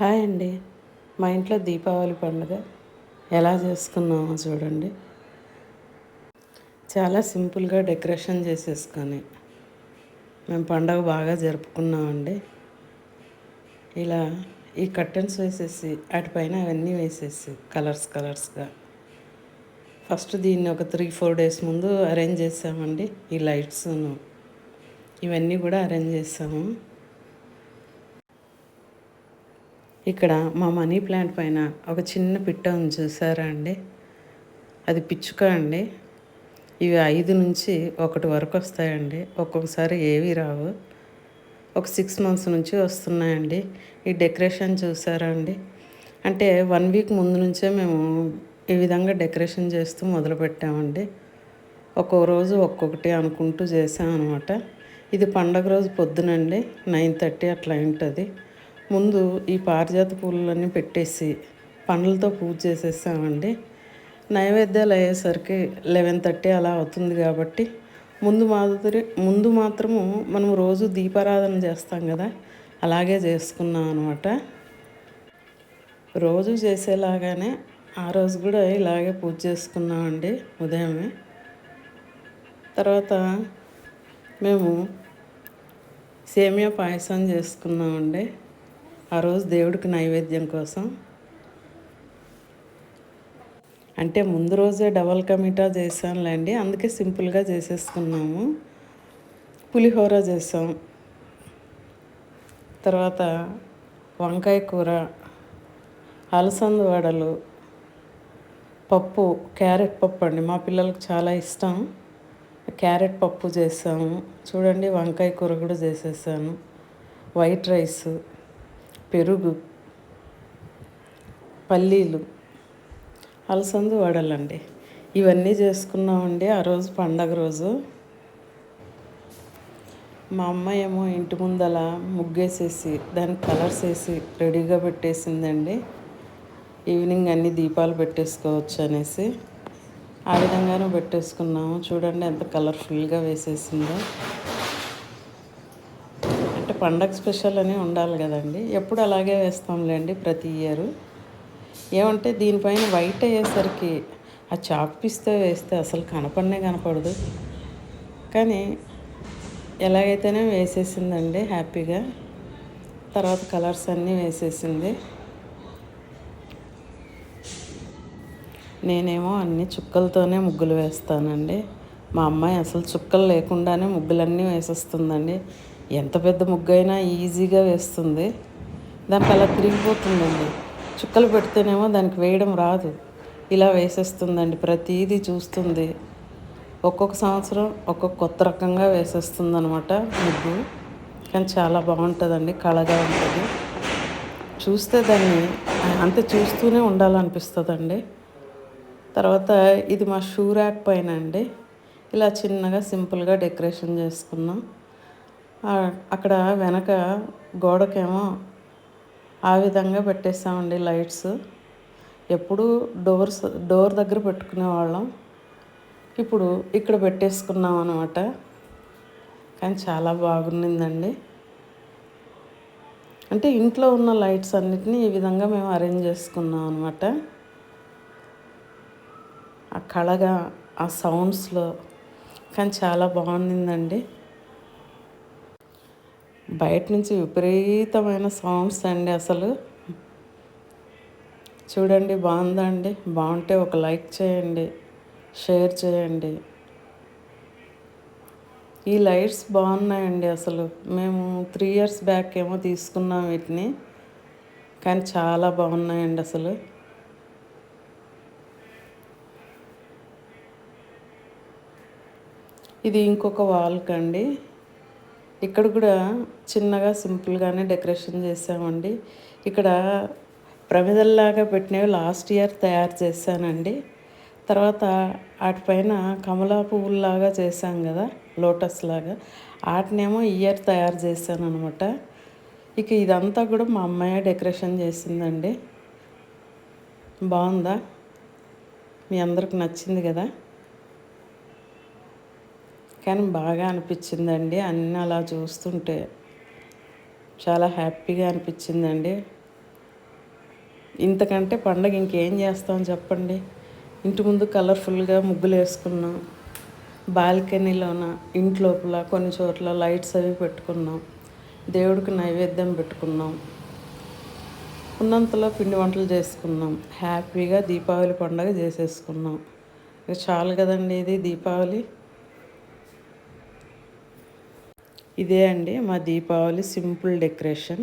Hi అండి. మా ఇంట్లో దీపావళి పండుగ ఎలా చేసుకున్నామో చూడండి. చాలా సింపుల్గా డెకరేషన్ చేసేసుకొని మేము పండగ బాగా జరుపుకున్నామండి. ఇలా ఈ కర్టన్స్ వేసేసి వాటిపైన అవన్నీ వేసేసి కలర్స్ కలర్స్గా. ఫస్ట్ దీన్ని ఒక త్రీ ఫోర్ డేస్ ముందు అరేంజ్ చేసామండి. ఈ లైట్స్ను. ఇవన్నీ కూడా అరేంజ్ చేసాము. ఇక్కడ మా మనీ ప్లాంట్ పైన ఒక చిన్న పిట్ట ఉంది చూసారా అండి? అది పిచ్చుక అండి. ఇవి ఐదు నుంచి ఒకటి వరకు వస్తాయండి. ఒక్కొక్కసారి ఏవి రావు. ఒక సిక్స్ మంత్స్ నుంచి వస్తున్నాయండి. ఈ డెకరేషన్ చూసారా అండి? అంటే వన్ వీక్ ముందు నుంచే మేము ఈ విధంగా డెకరేషన్ చేస్తూ మొదలుపెట్టామండి ఒక్కొక్క రోజు ఒక్కొక్కటి అనుకుంటూ చేసాం అనమాట ఇది పండగ రోజు పొద్దునండి. నైన్ థర్టీ అట్లా ఉంటుంది ముందు ఈ పారిజాత పూలన్నీ పెట్టేసి పండ్లతో పూజ చేసేసామండి నైవేద్యాలు అయ్యేసరికి లెవెన్ థర్టీ అలా అవుతుంది కాబట్టి ముందు మాదిరి ముందు మాత్రము మనం రోజు దీపారాధన చేస్తాం కదా అలాగే చేసుకున్నాం అనమాట రోజు చేసేలాగానే ఆ రోజు కూడా ఇలాగే పూజ చేసుకున్నామండి ఉదయమే. తర్వాత మేము సేమియా పాయసం చేసుకున్నామండి. ఆ రోజు దేవుడికి నైవేద్యం కోసం. అంటే ముందు రోజే డబల్ కమిటా చేశానులేండి అందుకే సింపుల్గా చేసేసుకున్నాము. పులిహోర చేసాం. తర్వాత వంకాయ కూర అలసంద వడలు పప్పు క్యారెట్ పప్పు అండి. మా పిల్లలకు చాలా ఇష్టం. క్యారెట్ పప్పు చేసాము. చూడండి వంకాయ కూర కూడా చేసేసాను. White rice. పెరుగు పల్లీలు అలసందు వడలండి. ఇవన్నీ చేసుకున్నామండి ఆ రోజు పండగ రోజు. మా అమ్మ ఏమో ఇంటి ముందల ముగ్గేసేసి దానికి కలర్స్ వేసి రెడీగా పెట్టేసిందండి. ఈవినింగ్ అన్ని దీపాలు పెట్టేసుకోవచ్చు అనేసి. ఆ విధంగానే పెట్టేసుకున్నాము. చూడండి ఎంత కలర్ఫుల్గా వేసేసిందో. అంటే పండగ స్పెషల్ అని ఉండాలి కదండి. ఎప్పుడు అలాగే వేస్తాంలేండి ప్రతి ఇయర్. ఏమంటే దీనిపైన వైట్ అయ్యేసరికి ఆ చాక్ పిస్తే వేస్తే అసలు కనపడనే కనపడదు. కానీ ఎలాగైతేనే వేసేసిందండి హ్యాపీగా. తర్వాత కలర్స్ అన్నీ వేసేసింది. నేనేమో అన్ని చుక్కలతోనే ముగ్గులు వేస్తానండి. మా అమ్మాయి అసలు చుక్కలు లేకుండానే ముగ్గులన్నీ వేసేస్తుందండి. ఎంత పెద్ద ముగ్గు అయినా ఈజీగా వేస్తుంది. దానికి అలా తిరిగిపోతుందండి. చుక్కలు పెడితేనేమో దానికి వేయడం రాదు. ఇలా వేసేస్తుందండి. ప్రతిదీ చూస్తుంది. ఒక్కొక్క సంవత్సరం ఒక్కొక్క కొత్త రకంగా వేసేస్తుంది అనమాట ముగ్గు. కానీ చాలా బాగుంటుందండి. కళగా ఉంటుంది. చూస్తే దాన్ని అంతే చూస్తూనే ఉండాలనిపిస్తుందండి. తర్వాత ఇది మా షూ ర్యాక్ పైన అండి. ఇలా చిన్నగా సింపుల్గా డెకరేషన్ చేసుకున్నాం. అక్కడ వెనక గోడకేమో ఆ విధంగా పెట్టేస్తామండి లైట్స్. ఎప్పుడూ డోర్స్ డోర్ దగ్గర పెట్టుకునే వాళ్ళం. ఇప్పుడు ఇక్కడ పెట్టేసుకున్నాం అనమాట కానీ చాలా బాగుండిందండి. అంటే ఇంట్లో ఉన్న లైట్స్ అన్నిటినీ ఈ విధంగా మేము అరేంజ్ చేసుకున్నాం అనమాట ఆ కళగా ఆ సౌండ్స్లో కానీ చాలా బాగుండిందండి బయట నుంచి విపరీతమైన సాంగ్స్ అండి అసలు. చూడండి బాగుందా అండి? బాగుంటే ఒక లైక్ చేయండి షేర్ చేయండి. ఈ లైట్స్ బాగున్నాయండి అసలు. మేము త్రీ ఇయర్స్ బ్యాక్ ఏమో తీసుకున్నాం వీటిని. కానీ చాలా బాగున్నాయండి అసలు. ఇది ఇంకొక వాల్క్ అండి. ఇక్కడ కూడా చిన్నగా సింపుల్గానే డెకరేషన్ చేసామండి ఇక్కడ ప్రమిదల్లాగా పెట్టినవి లాస్ట్ ఇయర్ తయారు చేశానండి. తర్వాత వాటిపైన కమలా పువ్వుల్లాగా చేశాం కదా లోటస్ లాగా. వాటినేమో ఇయర్ తయారు చేశాను అనమాట ఇక ఇదంతా కూడా మా అమ్మాయి డెకరేషన్ చేసిందండి. బాగుందా? మీ అందరికి నచ్చింది కదా? కానీ బాగా అనిపించిందండి. అన్నీ అలా చూస్తుంటే చాలా హ్యాపీగా అనిపించిందండి. ఇంతకంటే పండగ ఇంకేం చేస్తాం చెప్పండి? ఇంటి ముందు కలర్ఫుల్గా ముగ్గులు వేసుకున్నాం. బాల్కనీలోన ఇంట్లోపల కొన్ని చోట్ల లైట్స్ అవి పెట్టుకున్నాం. దేవుడికి నైవేద్యం పెట్టుకున్నాం. ఉన్నంతలో పిండి వంటలు చేసుకున్నాం. హ్యాపీగా దీపావళి పండగ చేసేసుకున్నాం. ఇక చాలు కదండి ఇది దీపావళి. ఇదే అండి మా దీపావళి సింపుల్ డెకరేషన్.